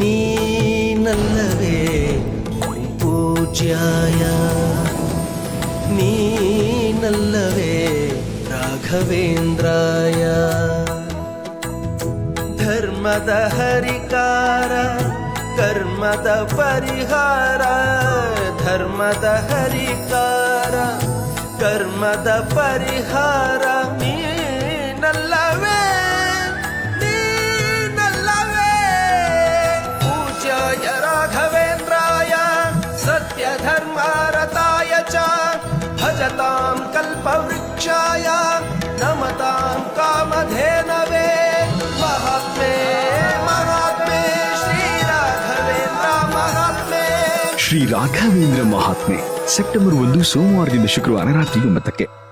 ी नल्ले पूज्याया नी नल्ले राघवेन्द्राय धर्म द हरिकार कर्म द परिहारा धर्म द हरिकार कर्मद परिहारा भारताय च भजतां कल्पवृक्षाय नमतां कामधेनवे। महात्मे ಮಹಾತ್ಮೆ ಶ್ರೀ ರಾಘವೇಂದ್ರ ಮಹಾತ್ಮೆ ಸೆಪ್ಟೆಂಬರ್ ಒಂದು ಸೋಮವಾರದಿಂದ ಶುಕ್ರವಾರ ರಾತ್ರಿ ಒಂಬತ್ತಕ್ಕೆ।